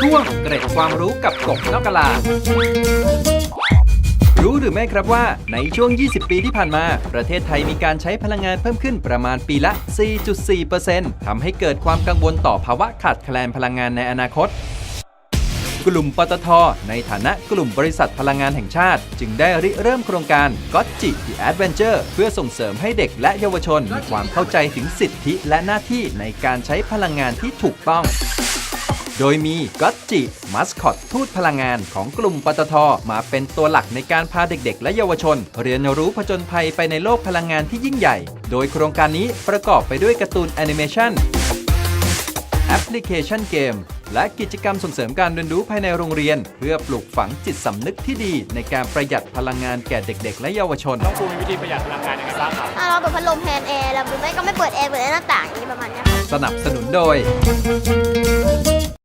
ช่วงเกร็ดความรู้กับกบนอกกะลา รู้หรือไม่ครับว่าในช่วง 20 ปีที่ผ่านมา ประเทศไทยมีการใช้พลังงานเพิ่มขึ้นประมาณปีละ 4.4%ทำให้เกิดความกังวลต่อภาวะขาดแคลนพลังงานในอนาคตกลุ่มปตท ในฐานะกลุ่มบริษัทพลังงานแห่งชาติ จึงได้ริเริ่มโครงการ g o t g i The Adventure เพื่อส่งเสริมให้เด็กและเยาวชนมีความเข้าใจถึงสิทธิและหน้าที่ในการใช้พลังงานที่ถูกต้อง โดยมีก็ตจิ มัสคอตทูตพลังงานของกลุ่มปตท มาเป็นตัวหลักในการพาเด็กๆ และเยาวชน เรียนรู้ผจญภัยไปในโลกพลังงานที่ยิ่งใหญ่ โดยโครงการนี้ประกอบไปด้วยการ์ตูนแอนิเมชันแอปพลิเคชันเกม และกิจกรรมส่งเสริมการเรียนรู้ภายในโรงเรียน เพื่อปลูกฝังจิตสำนึกที่ดี ในการประหยัดพลังงานแก่เด็ก ๆ และเยาวชน น้องภูมิมีวิธีประหยัดพลังงานยังไงบ้างครับถ้าเราเปิดพัดลมแทนแอร์แล้วหรือไม่ก็ไม่เปิดแอร์เปิดหน้าต่างอย่างนี้ประมาณเนี้ยค่ะ สนับสนุนโดย